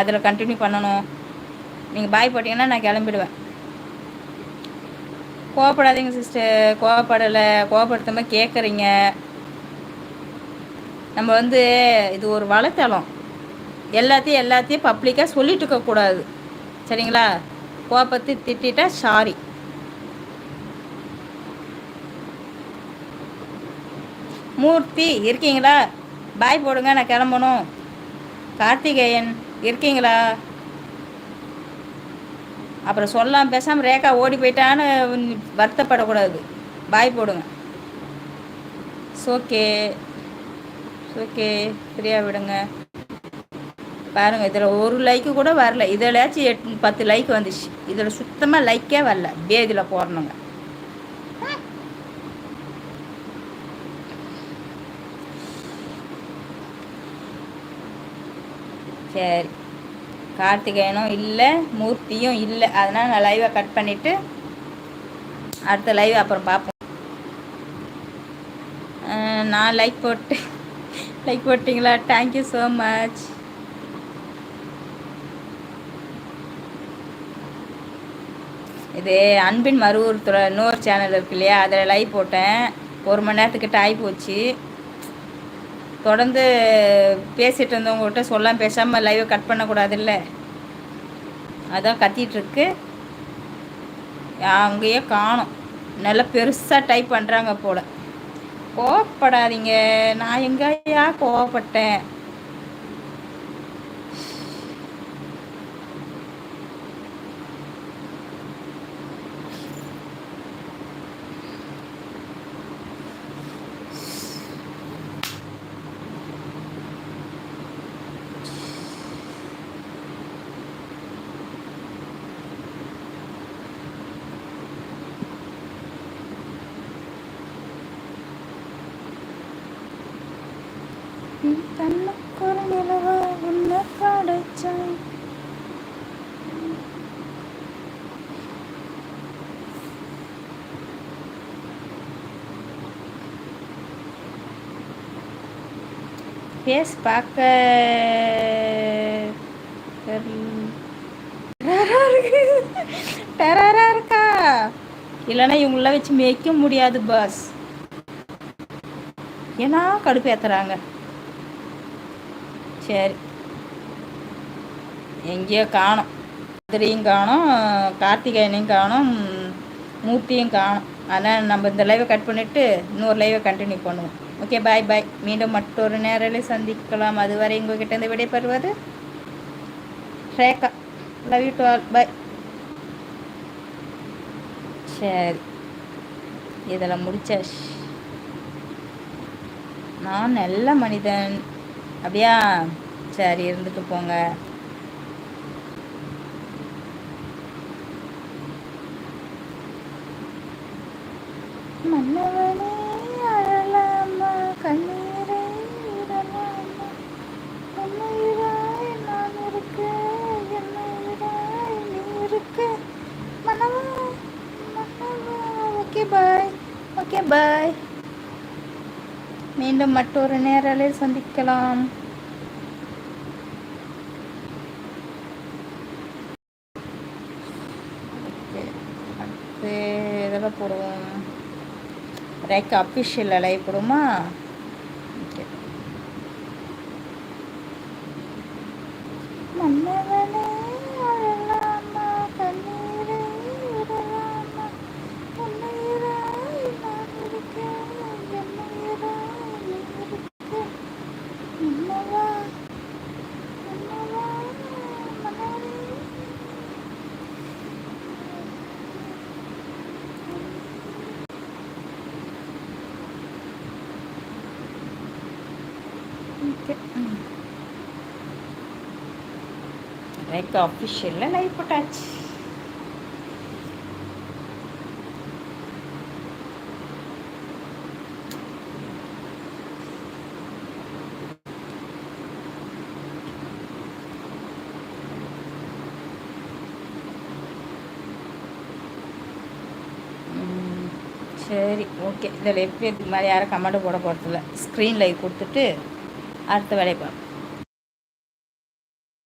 அதில் கண்டினியூ பண்ணணும். நீங்கள் பாய் போட்டிங்கன்னா நான் கிளம்பிடுவேன். கோவப்படாதீங்க சிஸ்டர் கோவப்படலை. கோவப்படுத்தாமல் கேட்குறீங்க நம்ம வந்து இது ஒரு வலைத்தளம். எல்லாத்தையும் எல்லாத்தையும் பப்ளிக்காக சொல்லிட்டு இருக்கக்கூடாது சரிங்களா? கோபத்தை திட்டா சாரி மூர்த்தி இருக்கீங்களா? பாய் போடுங்க நான் கிளம்பணும். கார்த்திகேயன். இருக்கீங்களா? அப்புறம் சொல்லாம் பேசாமல் ரேகா ஓடி போயிட்டான்னு வருத்தப்படக்கூடாது. பாய் போடுங்க. ஓகே ஓகே ஃப்ரீயாக விடுங்க. பாருங்கள் இதில் ஒரு லைக்கு கூட வரல. இதிலாச்சும் எட் பத்து லைக் வந்துச்சு. இதில் சுத்தமாக லைக்கே வரல. பேதியில் போடணுங்க. சரி. கார்த்திகேயனும் இல்லை மூர்த்தியும் இல்லை. அதனால் நான் லைவை கட் பண்ணிவிட்டு அடுத்த லைவ் அப்புறம் பார்ப்போம் நான் லைக் போட்டு லைக் போட்டிங்களா? தேங்க்யூ ஸோ மச் இது அன்பின் மறுவூரத்தில் இன்னொரு சேனல் இருக்கு இல்லையா? அதில் லைவ் போட்டேன். ஒரு மணி நேரத்துக்கிட்ட ஆகி போச்சு தொடர்ந்து பேசிகிட்டு இருந்தவங்ககிட்ட சொல்லாம் பேசாமல் லைவை கட் பண்ணக்கூடாதுல்ல? அதான் கத்திகிட்ருக்கு அங்கேயே காணும். நல்லா பெருசாக டைப் பண்ணுறாங்க போல். கோவப்படாதீங்க. நான் எங்கேயா கோவப்பட்டேன்? கண்ணுக்குற நிலவ உன்னை படைச்சாய் பேஸ் பார்க்க டெரரா இருக்கா இல்லைன்னா இவங்கள வச்சு மேய்க்க முடியாது பாஸ் ஏன்னா கடுப்பு ஏத்துறாங்க சரி. எங்கேயோ காணும். மதுரையும் காணும் கார்த்திகேயனையும் காணும் மூர்த்தியும் காணும். அதனால் நம்ம இந்த லைவை கட் பண்ணிவிட்டு இன்னொரு லைவை கண்டினியூ பண்ணுவோம். ஓகே பாய் பாய் மீண்டும் மற்றொரு நேரில் சந்திக்கலாம். அதுவரை உங்கள்கிட்ட இருந்து விடைபெறுவது Rekha. Love you to all bye சரி. இதில் முடிச்சாச்சு. நான் நல்ல மனிதன். அப்படியா? சரி இருந்துட்டு போங்க. மன்னவனே அழலாமா? கண்ணீரை விடலாமா? உன்னையிராய் நான் இருக்க என்னையிராய் நீ இருக்க. மன்னவா மன்னவா ஓகே பாய் ஓகே பாய் மீண்டும் மற்றொரு நேரலில் சந்திக்கலாம். இதெல்லாம் போடுவோம்? ரேக் அஃபிஷியல் லைவ் போடுமா? லைக் அஃபிஷியலில் லைவ் போட்டாச்சு சரி ஓகே. இதில் எப்படி இது மாதிரி யாரும் கமெண்ட் போட போகிறதில்ல ஸ்க்ரீன் லைவ் கொடுத்துட்டு அடுத்த வேலையை பார்ப்போம்.